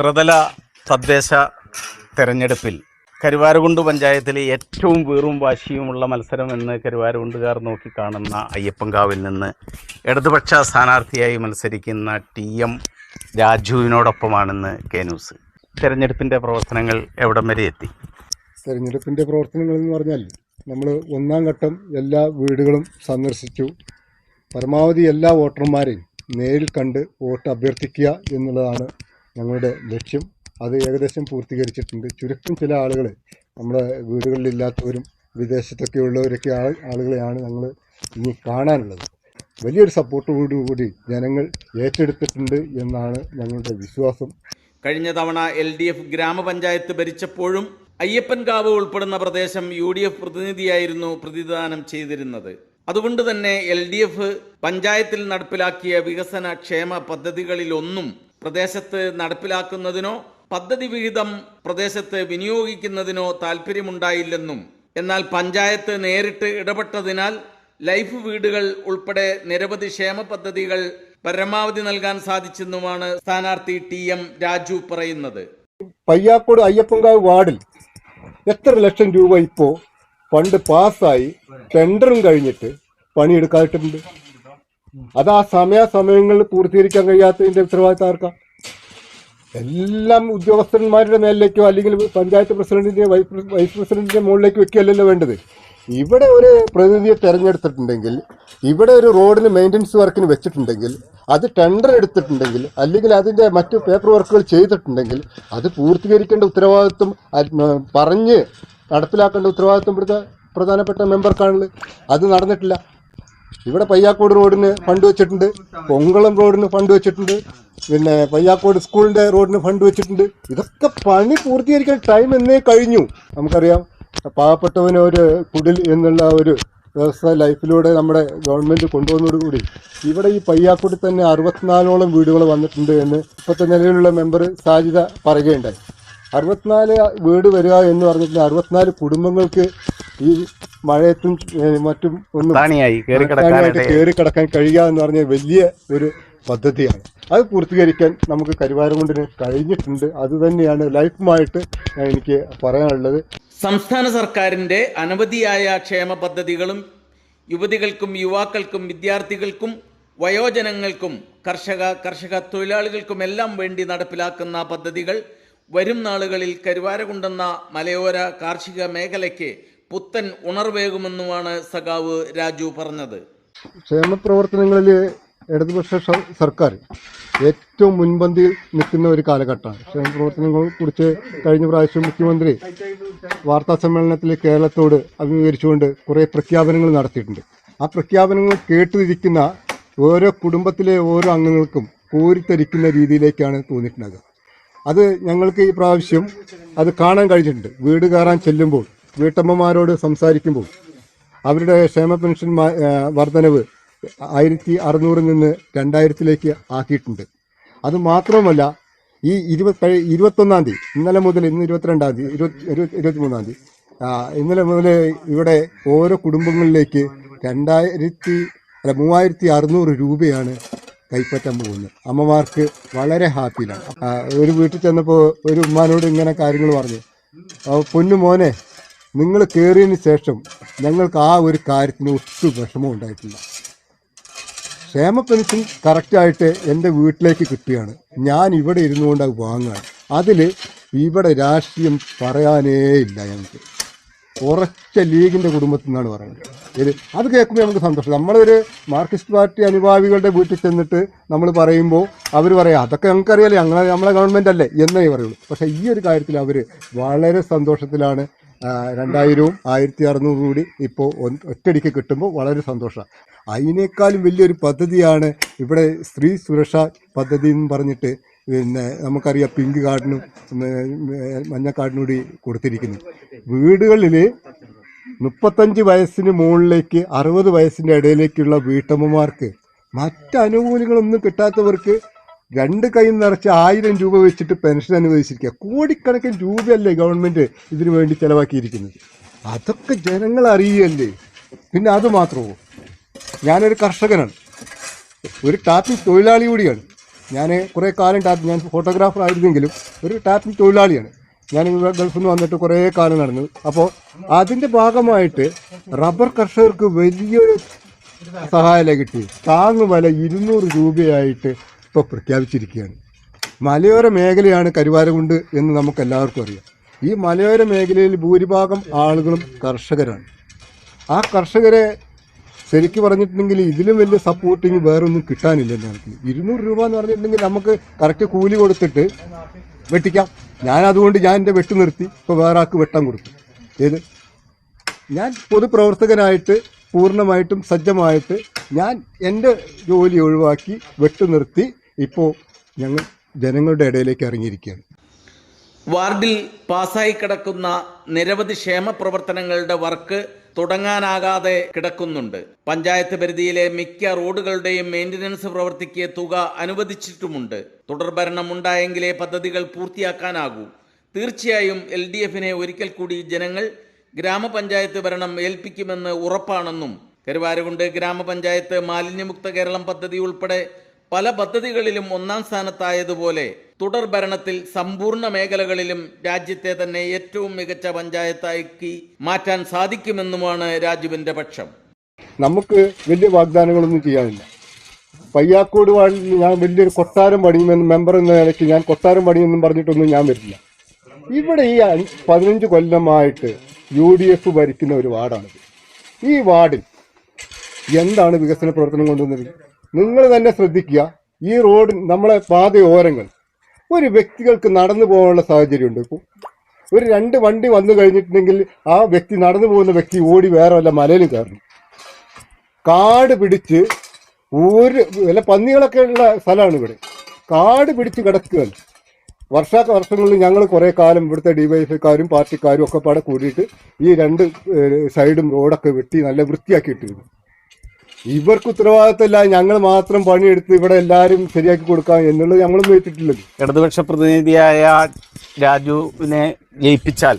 ത്രിതല തദ്ദേശ തെരഞ്ഞെടുപ്പിൽ കരുവാരകുണ്ട് പഞ്ചായത്തിലെ ഏറ്റവും വീറും വാശിയുമുള്ള മത്സരം എന്ന് കരുവാരകുണ്ടുകാർ നോക്കിക്കാണുന്ന അയ്യപ്പൻകാവിൽ നിന്ന് ഇടതുപക്ഷ സ്ഥാനാർത്ഥിയായി മത്സരിക്കുന്ന ടി എം രാജുവിനോടൊപ്പമാണെന്ന് കെ ന്യൂസ്. തെരഞ്ഞെടുപ്പിന്റെ പ്രവർത്തനങ്ങൾ എവിടം വരെ എത്തി? തെരഞ്ഞെടുപ്പിന്റെ പ്രവർത്തനങ്ങൾ എന്ന് പറഞ്ഞാൽ നമ്മൾ ഒന്നാം ഘട്ടം എല്ലാ വീടുകളും സന്ദർശിച്ചു. പരമാവധി എല്ലാ വോട്ടർമാരെയും നേരിൽ കണ്ട് വോട്ട് അഭ്യർത്ഥിക്കുക എന്നുള്ളതാണ് ഞങ്ങളുടെ ലക്ഷ്യം അത് ഏകദേശം പൂർത്തീകരിച്ചിട്ടുണ്ട്. ചുരുക്കം ചില ആളുകൾ നമ്മുടെ വീടുകളിലില്ലാത്തവരും വിദേശത്തൊക്കെ ഉള്ളവരൊക്കെ ആളുകളെയാണ് ഞങ്ങൾ ഇനി കാണാനുള്ളത്. വലിയൊരു സപ്പോർട്ടോടുകൂടി ജനങ്ങൾ ഏറ്റെടുത്തിട്ടുണ്ട് എന്നാണ് ഞങ്ങളുടെ വിശ്വാസം. കഴിഞ്ഞ തവണ എൽ ഡി എഫ് ഗ്രാമപഞ്ചായത്ത് ഭരിച്ചപ്പോഴും അയ്യപ്പൻകാവ് ഉൾപ്പെടുന്ന പ്രദേശം യു ഡി എഫ് പ്രതിനിധിയായിരുന്നു പ്രതിദാനം ചെയ്തിരുന്നത്. അതുകൊണ്ട് തന്നെ എൽ ഡി എഫ് പഞ്ചായത്തിൽ നടപ്പിലാക്കിയ വികസന ക്ഷേമ പദ്ധതികളിലൊന്നും പ്രദേശത്ത് നടപ്പിലാക്കുന്നതിനോ പദ്ധതി വിഹിതം പ്രദേശത്ത് വിനിയോഗിക്കുന്നതിനോ താല്പര്യമുണ്ടായില്ലെന്നും എന്നാൽ പഞ്ചായത്ത് നേരിട്ട് ഇടപെട്ടതിനാൽ ലൈഫ് വീടുകൾ ഉൾപ്പെടെ നിരവധി ക്ഷേമ പദ്ധതികൾ പരമാവധി നൽകാൻ സാധിച്ചെന്നുമാണ് സ്ഥാനാർത്ഥി ടി എം രാജു പറയുന്നത്. പയ്യാക്കോട് അയ്യപ്പങ്കാവ് വാർഡിൽ എത്ര ലക്ഷം രൂപ ഇപ്പോൾ ഫണ്ട് പാസ്സായി ടെൻഡറും കഴിഞ്ഞിട്ട് പണിയെടുക്കായിട്ടുണ്ട് അത് ആ സമയ സമയങ്ങളിൽ പൂർത്തീകരിക്കാൻ കഴിയാത്തതിന്റെ ഉത്തരവാദിത്തം ആർക്കാ? എല്ലാം ഉദ്യോഗസ്ഥന്മാരുടെ മേലിലേക്കോ അല്ലെങ്കിൽ പഞ്ചായത്ത് പ്രസിഡന്റിന്റെ വൈസ് പ്രസിഡന്റിന്റെ മുകളിലേക്ക് വെക്കുകയല്ലല്ലോ വേണ്ടത്. ഇവിടെ ഒരു പ്രതിനിധിയെ തെരഞ്ഞെടുത്തിട്ടുണ്ടെങ്കിൽ ഇവിടെ ഒരു റോഡിന് മെയിന്റനൻസ് വർക്കിന് വെച്ചിട്ടുണ്ടെങ്കിൽ അത് ടെൻഡർ എടുത്തിട്ടുണ്ടെങ്കിൽ അല്ലെങ്കിൽ അതിന്റെ മറ്റു പേപ്പർ വർക്കുകൾ ചെയ്തിട്ടുണ്ടെങ്കിൽ അത് പൂർത്തീകരിക്കേണ്ട ഉത്തരവാദിത്വം പറഞ്ഞ് നടപ്പിലാക്കേണ്ട ഉത്തരവാദിത്വം ഇവിടുത്തെ പ്രധാനപ്പെട്ട മെമ്പർക്കാണുള്ളത് അത് നടന്നിട്ടില്ല. ഇവിടെ പയ്യാക്കോട് റോഡിന് ഫണ്ട് വെച്ചിട്ടുണ്ട്. പൊങ്കളം റോഡിന് ഫണ്ട് വെച്ചിട്ടുണ്ട്. പിന്നെ പയ്യാക്കോട് സ്കൂളിന്റെ റോഡിന് ഫണ്ട് വെച്ചിട്ടുണ്ട്. ഇതൊക്കെ പണി പൂർത്തീകരിക്കാൻ ടൈം എന്നേ കഴിഞ്ഞു. നമുക്കറിയാം. പാവപ്പെട്ടവന് ഒരു കുടിൽ എന്നുള്ള ഒരു വ്യവസ്ഥ ലൈഫിലൂടെ നമ്മുടെ ഗവൺമെന്റ് കൊണ്ടുവന്നതോടുകൂടി ഇവിടെ ഈ പയ്യാക്കോട്ടിൽ തന്നെ അറുപത്തിനാലോളം വീടുകൾ വന്നിട്ടുണ്ട് എന്ന് ഇപ്പോഴത്തെ നിലവിലുള്ള മെമ്പർ സാജിത പറയുകയുണ്ടായി. അറുപത്തിനാല് വീട് വരിക എന്ന് പറഞ്ഞിട്ട് അറുപത്തിനാല് കുടുംബങ്ങൾക്ക് ഈ മഴയത്തും മറ്റും ഒന്നും കയറി കിടക്കാൻ കഴിയുക എന്ന് പറഞ്ഞ വലിയ ഒരു പദ്ധതിയാണ്. അത് പൂർത്തീകരിക്കാൻ നമുക്ക് കരുവാരകൊണ്ടിന് കഴിഞ്ഞിട്ടുണ്ട്. അത് തന്നെയാണ് ലൈഫുമായിട്ട് എനിക്ക് പറയാനുള്ളത്. സംസ്ഥാന സർക്കാരിന്റെ അനവധിയായ ക്ഷേമ പദ്ധതികളും യുവതികൾക്കും യുവാക്കൾക്കും വിദ്യാർത്ഥികൾക്കും വയോജനങ്ങൾക്കും കർഷക കർഷക തൊഴിലാളികൾക്കും എല്ലാം വേണ്ടി നടപ്പിലാക്കുന്ന പദ്ധതികൾ വരും നാളുകളിൽ കരുവാരകുണ്ടെന്ന മലയോര കാർഷിക മേഖലയ്ക്ക് പുത്തൻ ഉണർവേകുമെന്നുമാണ് സഖാവ് രാജു പറഞ്ഞത്. ക്ഷേമ പ്രവർത്തനങ്ങളിൽ ഇടതുപക്ഷ സർക്കാർ ഏറ്റവും മുൻപന്തിയിൽ നിൽക്കുന്ന ഒരു കാലഘട്ടമാണ്. ക്ഷേമ പ്രവർത്തനങ്ങളെ കുറിച്ച് കഴിഞ്ഞ പ്രാവശ്യം മുഖ്യമന്ത്രി വാർത്താ സമ്മേളനത്തിൽ കേരളത്തോട് അഭിമുഖീകരിച്ചുകൊണ്ട് കുറേ പ്രഖ്യാപനങ്ങൾ നടത്തിയിട്ടുണ്ട്. ആ പ്രഖ്യാപനങ്ങൾ കേട്ടിരിക്കുന്ന ഓരോ കുടുംബത്തിലെ ഓരോ അംഗങ്ങൾക്കും കോരിത്തരിക്കുന്ന രീതിയിലേക്കാണ് തോന്നിയിട്ടുണ്ടാകുക അത് ഞങ്ങൾക്ക് ഈ പ്രാവശ്യം അത് കാണാൻ കഴിഞ്ഞിട്ടുണ്ട്. വീട് കയറാൻ ചെല്ലുമ്പോൾ വീട്ടമ്മമാരോട് സംസാരിക്കുമ്പോൾ അവരുടെ ക്ഷേമ പെൻഷൻ വർധനവ് ആയിരത്തി അറുന്നൂറിൽ നിന്ന് രണ്ടായിരത്തിലേക്ക് ആക്കിയിട്ടുണ്ട്. അത് മാത്രമല്ല ഈ ഇരുപത്തി ഇരുപത്തൊന്നാം തീയതി ഇന്നലെ മുതൽ ഇന്ന് ഇരുപത്തിരണ്ടാം തീയതി ഇരുപത്തി ഇരുപത്തി മൂന്നാം തീയതി ഇന്നലെ മുതൽ ഇവിടെ ഓരോ കുടുംബങ്ങളിലേക്ക് രണ്ടായിരത്തി അല്ല മൂവായിരത്തി അറുന്നൂറ് രൂപയാണ് കൈപ്പറ്റാൻ പോകുന്നത് അമ്മമാർക്ക് വളരെ ഹാപ്പിയിലാണ് ഒരു വീട്ടിൽ ചെന്നപ്പോൾ ഒരു ഉമ്മാനോട് ഇങ്ങനെ കാര്യങ്ങൾ പറഞ്ഞു. പൊന്നു മോനെ നിങ്ങൾ കയറിയതിന് ശേഷം ഞങ്ങൾക്ക് ആ ഒരു കാര്യത്തിന് ഒട്ടും വിഷമം ഉണ്ടായിട്ടില്ല. ക്ഷേമ പെൻഷൻ കറക്റ്റായിട്ട് എന്റെ വീട്ടിലേക്ക് കിട്ടുകയാണ്. ഞാൻ ഇവിടെ ഇരുന്നുകൊണ്ട് അത് വാങ്ങുകയാണ്. അതിൽ ഇവിടെ രാഷ്ട്രീയം പറയാനേ ഇല്ല ഞങ്ങൾക്ക്. ഉറച്ച ലീഗിന്റെ കുടുംബത്തിൽ നിന്നാണ് പറയുന്നത്. ഇത് അത് കേൾക്കുമ്പോൾ നമുക്ക് സന്തോഷം. നമ്മളൊരു മാർക്സിസ്റ്റ് പാർട്ടി അനുഭാവികളുടെ വീട്ടിൽ ചെന്നിട്ട് നമ്മൾ പറയുമ്പോൾ അവർ പറയാം അതൊക്കെ ഞങ്ങൾക്കറിയാലേ ഞങ്ങളെ നമ്മളെ ഗവൺമെന്റ് അല്ലേ? എന്നേ പറയുള്ളൂ. പക്ഷേ ഈ ഒരു കാര്യത്തിൽ അവർ വളരെ സന്തോഷത്തിലാണ്. രണ്ടായിരവും ആയിരത്തി അറുന്നൂറ് കൂടി ഇപ്പോൾ ഒറ്റടിക്ക് കിട്ടുമ്പോൾ വളരെ സന്തോഷമാണ് അതിനേക്കാളും വലിയൊരു പദ്ധതിയാണ് ഇവിടെ സ്ത്രീ സുരക്ഷ പദ്ധതി എന്ന് പറഞ്ഞിട്ട് പിന്നെ നമുക്കറിയാം പിങ്ക് കാർഡിനും കൂടി കൊടുത്തിരിക്കുന്നു. വീടുകളിൽ മുപ്പത്തഞ്ച് വയസ്സിന് മുകളിലേക്ക് അറുപത് വയസ്സിന്റെ ഇടയിലേക്കുള്ള വീട്ടമ്മമാർക്ക് മറ്റ് കിട്ടാത്തവർക്ക് രണ്ട് കൈ നിറച്ച് ആയിരം രൂപ വെച്ചിട്ട് പെൻഷൻ അനുവദിച്ചിരിക്കുക. കോടിക്കണക്കിന് രൂപയല്ലേ ഗവൺമെന്റ് ഇതിനു വേണ്ടി ചിലവാക്കിയിരിക്കുന്നത്. അതൊക്കെ ജനങ്ങൾ അറിയുകയല്ലേ പിന്നെ അത് മാത്രമോ ഞാനൊരു കർഷകനാണ്. ഒരു ടാപ്പിംഗ് തൊഴിലാളി കൂടിയാണ്. ഞാൻ കുറേ കാലം ടാപ്പ് ഞാൻ ഫോട്ടോഗ്രാഫർ ആയിരുന്നെങ്കിലും ഒരു ടാപ്പിംഗ് തൊഴിലാളിയാണ്. ഞാൻ ഗൾഫിൽ നിന്ന് വന്നിട്ട് കുറേ കാലം നടന്നു. അപ്പോൾ അതിന്റെ ഭാഗമായിട്ട് റബ്ബർ കർഷകർക്ക് വലിയൊരു സഹായം കിട്ടി? താങ്ങുവില ഇരുന്നൂറ് രൂപയായിട്ട് ഇപ്പോൾ പ്രഖ്യാപിച്ചിരിക്കുകയാണ്. മലയോര മേഖലയാണ് കരുവാരകുണ്ട് എന്ന് നമുക്ക് എല്ലാവർക്കും അറിയാം. ഈ മലയോര മേഖലയിൽ ഭൂരിഭാഗം ആളുകളും കർഷകരാണ്. ആ കർഷകരെ ശരിക്കും പറഞ്ഞിട്ടുണ്ടെങ്കിൽ ഇതിലും വലിയ സപ്പോർട്ടിങ് വേറൊന്നും കിട്ടാനില്ല ഞങ്ങൾക്ക് ഇരുന്നൂറ് രൂപ എന്ന് പറഞ്ഞിട്ടുണ്ടെങ്കിൽ നമുക്ക് കറക്റ്റ് കൂലി കൊടുത്തിട്ട് വെട്ടിക്കാം. ഞാൻ അതുകൊണ്ട് ഞാൻ എന്റെ വെട്ട് നിർത്തി. ഇപ്പോൾ വേറെ ആൾക്ക് വെട്ടാൻ കൊടുത്തു. ഏത്? ഞാൻ പൊതുപ്രവർത്തകനായിട്ട് പൂർണമായിട്ടും സജ്ജമായിട്ട് ഞാൻ എന്റെ ജോലി ഒഴിവാക്കി വെട്ട് നിർത്തി. ഇപ്പോൾ ഞങ്ങൾ ജനങ്ങളുടെ ഇടയിലേക്ക് ഇറങ്ങിയിരിക്കുകയാണ്. വാർഡിൽ പാസ്സായി കിടക്കുന്ന നിരവധി ക്ഷേമ പ്രവർത്തനങ്ങളുടെ വർക്ക് തുടങ്ങാനാകാതെ കിടക്കുന്നുണ്ട്. പഞ്ചായത്ത് പരിധിയിലെ മിക്ക റോഡുകളുടെയും മെയിന്റനൻസ് പ്രവർത്തിക്ക് തുക അനുവദിച്ചിട്ടുമുണ്ട്. തുടർഭരണം ഉണ്ടായെങ്കിലേ പദ്ധതികൾ പൂർത്തിയാക്കാനാകൂ. തീർച്ചയായും എൽ ഡി എഫിനെ ഒരിക്കൽ കൂടി ജനങ്ങൾ ഗ്രാമപഞ്ചായത്ത് ഭരണം ഏൽപ്പിക്കുമെന്ന് ഉറപ്പാണെന്നും കരുവാരുകൊണ്ട് ഗ്രാമപഞ്ചായത്ത് മാലിന്യമുക്ത കേരളം പദ്ധതി ഉൾപ്പെടെ പല പദ്ധതികളിലും ഒന്നാം സ്ഥാനത്തായതുപോലെ തുടർ ഭരണത്തിൽ സമ്പൂർണ മേഖലകളിലും രാജ്യത്തെ തന്നെ ഏറ്റവും മികച്ച പഞ്ചായത്താക്കി മാറ്റാൻ സാധിക്കുമെന്നുമാണ് രാജുവിന്റെ പക്ഷം. നമുക്ക് വലിയ വാഗ്ദാനങ്ങളൊന്നും ചെയ്യാനില്ല. പയ്യാക്കോട് വാർഡിൽ ഞാൻ വലിയൊരു കൊട്ടാരം പണിയുമെന്ന് മെമ്പർ എന്ന നിലയ്ക്ക് ഞാൻ കൊട്ടാരം പണിയെന്നും പറഞ്ഞിട്ടൊന്നും ഞാൻ വരില്ല. ഇവിടെ ഈ പതിനഞ്ച് കൊല്ലമായിട്ട് യു ഡി എഫ് ഭരിക്കുന്ന ഒരു വാർഡാണിത്. ഈ വാർഡിൽ എന്താണ് വികസന പ്രവർത്തനം കൊണ്ടുവന്നത്? നിങ്ങൾ തന്നെ ശ്രദ്ധിക്കുക. ഈ റോഡ് നമ്മളെ പാതയോരങ്ങൾ ഒരു വ്യക്തികൾക്ക് നടന്നു പോകാനുള്ള സാഹചര്യമുണ്ട്. ഇപ്പോൾ ഒരു രണ്ട് വണ്ടി വന്നു കഴിഞ്ഞിട്ടുണ്ടെങ്കിൽ ആ വ്യക്തി നടന്നു പോകുന്ന വ്യക്തി ഓടി വേറെ വല്ല മലയിൽ കയറണം. കാട് പിടിച്ച് ഒരു വല്ല പന്നികളൊക്കെ ഉള്ള സ്ഥലമാണ് ഇവിടെ. കാട് പിടിച്ച് കിടക്കുകയാണ്. വർഷ വർഷങ്ങളിൽ ഞങ്ങൾ കുറേ കാലം ഇവിടുത്തെ ഡിവൈഎഫ്ഐക്കാരും പാർട്ടിക്കാരും ഒക്കെ പാടെ കൂടിയിട്ട് ഈ രണ്ട് സൈഡും റോഡൊക്കെ വെട്ടി നല്ല വൃത്തിയാക്കി ഇട്ടിരുന്നു ഇവർക്ക് ഉത്തരവാദിത്തമില്ല. ഞങ്ങൾ മാത്രം പണിയെടുത്ത് ഇവിടെ എല്ലാവരും ശരിയാക്കി കൊടുക്കാം എന്നുള്ളത് ഞങ്ങളും വെച്ചിട്ടില്ലല്ലോ ഇടതുപക്ഷ പ്രതിനിധിയായ രാജുവിനെ ജയിപ്പിച്ചാൽ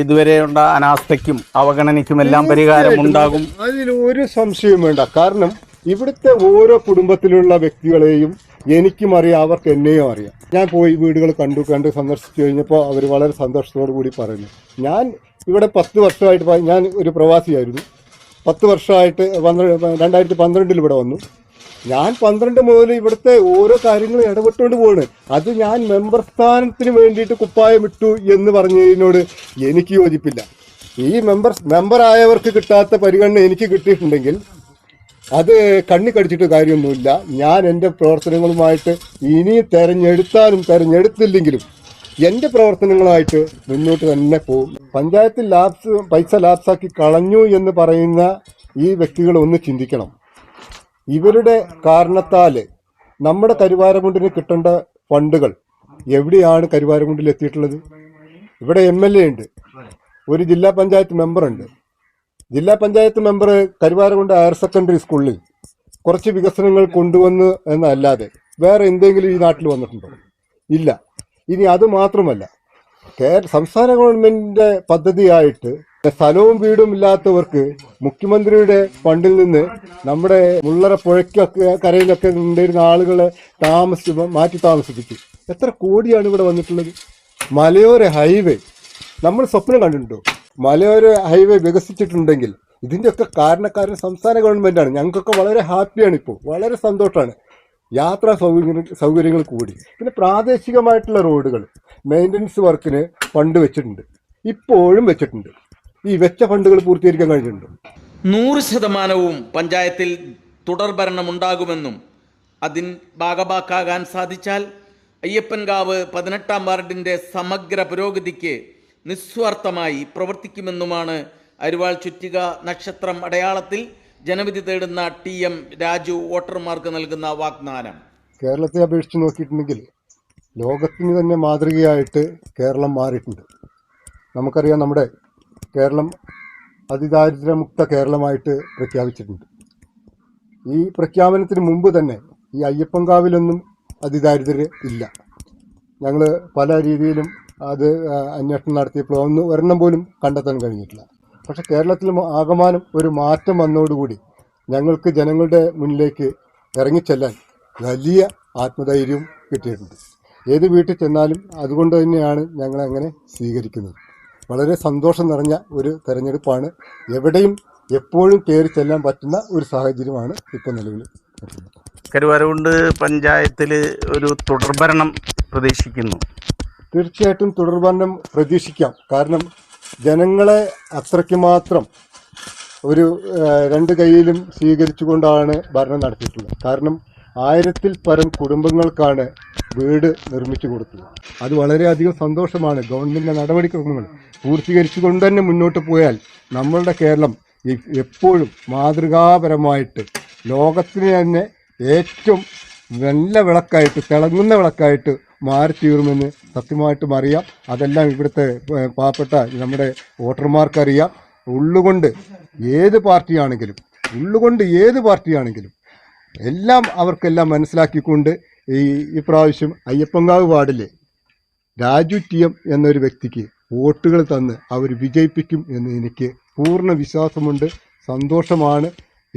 ഇതുവരെയുള്ള അനാസ്ഥയ്ക്കും അവഗണനയ്ക്കും എല്ലാം പരിഹാരം ഉണ്ടാകും. അതിൽ ഒരു സംശയവും വേണ്ട. കാരണം ഇവിടുത്തെ ഓരോ കുടുംബത്തിലുള്ള വ്യക്തികളെയും എനിക്കും അറിയാം അവർക്ക് എന്നെയും അറിയാം. ഞാൻ പോയി വീടുകൾ കണ്ടു കണ്ട് സന്ദർശിച്ചു കഴിഞ്ഞപ്പോൾ അവർ വളരെ സന്തോഷത്തോടു കൂടി പറയുന്നു. ഞാൻ ഇവിടെ പത്ത് വർഷമായിട്ട് ഞാൻ ഒരു പ്രവാസിയായിരുന്നു. പത്ത് വർഷമായിട്ട് പന്ത്രണ്ട് രണ്ടായിരത്തി പന്ത്രണ്ടിൽ ഇവിടെ വന്നു. ഞാൻ പന്ത്രണ്ട് മുതൽ ഇവിടുത്തെ ഓരോ കാര്യങ്ങളും ഇടപെട്ടുകൊണ്ട് പോവാണ്. അത് ഞാൻ മെമ്പർ സ്ഥാനത്തിന് വേണ്ടിയിട്ട് കുപ്പായം ഇട്ടു എന്ന് പറഞ്ഞതിനോട് എനിക്ക് യോജിപ്പില്ല. ഈ മെമ്പർ മെമ്പറായവർക്ക് കിട്ടാത്ത പരിഗണന എനിക്ക് കിട്ടിയിട്ടുണ്ടെങ്കിൽ അത് കണ്ണി കടിച്ചിട്ട് കാര്യമൊന്നുമില്ല. ഞാൻ എന്റെ പ്രവർത്തനങ്ങളുമായിട്ട് ഇനി തെരഞ്ഞെടുത്താലും തെരഞ്ഞെടുത്തില്ലെങ്കിലും എന്റെ പ്രവർത്തനങ്ങളായിട്ട് മുന്നോട്ട് തന്നെ പോകും പഞ്ചായത്തിൽ ലാപ്സ് പൈസ ലാപ്സാക്കി കളഞ്ഞു എന്ന് പറയുന്ന ഈ വ്യക്തികൾ ഒന്ന് ചിന്തിക്കണം. ഇവരുടെ കാരണത്താൽ നമ്മുടെ കരുവാരമുണ്ടിന് കിട്ടേണ്ട ഫണ്ടുകൾ എവിടെയാണ് കരുവാരമുണ്ടിൽ എത്തിയിട്ടുള്ളത്? ഇവിടെ എം എൽ എ ഉണ്ട്. ഒരു ജില്ലാ പഞ്ചായത്ത് മെമ്പറുണ്ട് ജില്ലാ panchayat member Karuvarakundu higher secondary സ്കൂളിൽ കുറച്ച് വികസനങ്ങൾ കൊണ്ടുവന്ന് എന്നല്ലാതെ വേറെ എന്തെങ്കിലും ഈ നാട്ടിൽ വന്നിട്ടുണ്ടോ? ഇല്ല. ഇനി അത് മാത്രമല്ല സംസ്ഥാന ഗവൺമെന്റിന്റെ പദ്ധതിയായിട്ട് സ്ഥലവും വീടും ഇല്ലാത്തവർക്ക് മുഖ്യമന്ത്രിയുടെ ഫണ്ടിൽ നിന്ന് നമ്മുടെ മുള്ളറ പുഴയ്ക്കൊക്കെ കരയിലൊക്കെ ഉണ്ടായിരുന്ന ആളുകളെ താമസിച്ച് മാറ്റി താമസിപ്പിച്ചു. എത്ര കോടിയാണ് ഇവിടെ വന്നിട്ടുള്ളത്? മലയോര ഹൈവേ. നമ്മൾ സ്വപ്നം കണ്ടിട്ടുണ്ടോ? മലയോര ഹൈവേ വികസിച്ചിട്ടുണ്ടെങ്കിൽ ഇതിന്റെയൊക്കെ കാരണക്കാരൻ സംസ്ഥാന ഗവൺമെന്റാണ് ഞങ്ങൾക്കൊക്കെ വളരെ ഹാപ്പിയാണ് ഇപ്പോൾ വളരെ സന്തോഷമാണ്. യാത്രാ സൗകര്യങ്ങൾ സൗകര്യങ്ങൾ കൂടി. പിന്നെ പ്രാദേശികമായിട്ടുള്ള റോഡുകൾ മെയിന്റനൻസ് വർക്കിന് ഫണ്ട് വെച്ചിട്ടുണ്ട്. ഇപ്പോഴും വെച്ചിട്ടുണ്ട്. ഈ വെച്ച ഫണ്ടുകൾ പൂർത്തീകരിക്കാൻ കഴിഞ്ഞിട്ടുണ്ട്. നൂറ് ശതമാനവും പഞ്ചായത്തിൽ തുടർ ഭരണമുണ്ടാകുമെന്നും അതിൻ ഭാഗഭാക്കാകാൻ സാധിച്ചാൽ അയ്യപ്പൻകാവ് പതിനെട്ടാം വാർഡിന്റെ സമഗ്ര പുരോഗതിക്ക് നിസ്വാർത്ഥമായി പ്രവർത്തിക്കുമെന്നുമാണ് അരുവാൾ ചുറ്റിക നക്ഷത്രം അടയാളത്തിൽ ജനവിധി തേടുന്ന ടി എം രാജു വോട്ടർമാർക്ക് നൽകുന്ന വാഗ്ദാനം. കേരളത്തെ അപേക്ഷിച്ച് നോക്കിയിട്ടുണ്ടെങ്കിൽ ലോകത്തിന് തന്നെ മാതൃകയായിട്ട് കേരളം മാറിയിട്ടുണ്ട്. നമുക്കറിയാം നമ്മുടെ കേരളം അതിദാരിദ്ര്യമുക്ത കേരളമായിട്ട് പ്രഖ്യാപിച്ചിട്ടുണ്ട്. ഈ പ്രഖ്യാപനത്തിന് മുമ്പ് തന്നെ ഈ അയ്യപ്പങ്കാവിലൊന്നും അതിദാരിദ്ര്യം ഇല്ല. ഞങ്ങൾ പല രീതിയിലും അത് അന്വേഷണം നടത്തിയപ്പോൾ ഒന്ന് ഒരെണ്ണം പോലും കണ്ടെത്താൻ കഴിഞ്ഞിട്ടില്ല. പക്ഷെ കേരളത്തിൽ ആകമാനം ഒരു മാറ്റം വന്നതോടുകൂടി ഞങ്ങൾക്ക് ജനങ്ങളുടെ മുന്നിലേക്ക് ഇറങ്ങിച്ചെല്ലാൻ വലിയ ആത്മധൈര്യവും കിട്ടിയിട്ടുണ്ട്. ഏത് വീട്ടിൽ ചെന്നാലും അതുകൊണ്ട് തന്നെയാണ് ഞങ്ങൾ അങ്ങനെ സ്വീകരിക്കുന്നത്. വളരെ സന്തോഷം നിറഞ്ഞ ഒരു തെരഞ്ഞെടുപ്പാണ്. എവിടെയും എപ്പോഴും കയറി ചെല്ലാൻ പറ്റുന്ന ഒരു സാഹചര്യമാണ് ഇപ്പോൾ നിലവിൽ നിൽക്കുന്നത്. പഞ്ചായത്തിൽ ഒരു തുടർഭരണം പ്രതീക്ഷിക്കുന്നു. തീർച്ചയായിട്ടും തുടർഭരണം പ്രതീക്ഷിക്കാം. കാരണം ജനങ്ങളെ അത്രയ്ക്ക് മാത്രം ഒരു രണ്ട് കൈയിലും സ്വീകരിച്ചുകൊണ്ടാണ് ഭരണം നടത്തിയിട്ടുള്ളത്. കാരണം ആയിരത്തിൽ പരം കുടുംബങ്ങൾക്കാണ് വീട് നിർമ്മിച്ചു കൊടുത്തത്. അത് വളരെയധികം സന്തോഷമാണ്. ഗവൺമെന്റിന്റെ നടപടിക്രമങ്ങൾ പൂർത്തീകരിച്ചുകൊണ്ട് തന്നെ മുന്നോട്ട് പോയാൽ നമ്മളുടെ കേരളം എപ്പോഴും മാതൃകാപരമായിട്ട് ലോകത്തിന് തന്നെ ഏറ്റവും നല്ല വിളക്കായിട്ട് തിളങ്ങുന്ന വിളക്കായിട്ട് മാറിത്തീരുമെന്ന് സത്യമായിട്ടും അറിയാം. അതെല്ലാം ഇവിടുത്തെ പാവപ്പെട്ട നമ്മുടെ വോട്ടർമാർക്കറിയാം. ഉള്ളുകൊണ്ട് ഏത് പാർട്ടിയാണെങ്കിലും ഉള്ളുകൊണ്ട് ഏത് പാർട്ടിയാണെങ്കിലും എല്ലാം അവർക്കെല്ലാം മനസ്സിലാക്കിക്കൊണ്ട് ഈ ഇപ്രാവശ്യം അയ്യപ്പങ്കാവ് വാർഡിലെ രാജു ടി എം എന്നൊരു വ്യക്തിക്ക് വോട്ടുകൾ തന്ന് അവർ വിജയിപ്പിക്കും എന്ന് എനിക്ക് പൂർണ വിശ്വാസമുണ്ട്. സന്തോഷമാണ്.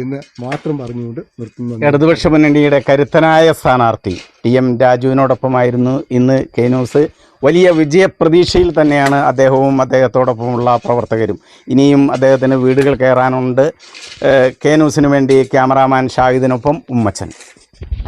എന്ന് മാത്രം പറഞ്ഞുകൊണ്ട് നിർത്തുന്നു. ഇടതുപക്ഷ മുന്നണിയുടെ കരുത്തനായ സ്ഥാനാർത്ഥി ടി എം രാജുവിനോടൊപ്പമായിരുന്നു ഇന്ന് കെ ന്യൂസ്. വലിയ വിജയപ്രതീക്ഷയിൽ തന്നെയാണ് അദ്ദേഹവും അദ്ദേഹത്തോടൊപ്പമുള്ള പ്രവർത്തകരും. ഇനിയും അദ്ദേഹത്തിന് വീടുകൾ കയറാനുണ്ട്. കെ വേണ്ടി ക്യാമറാമാൻ ഷാഹിദിനൊപ്പം ഉമ്മച്ചൻ.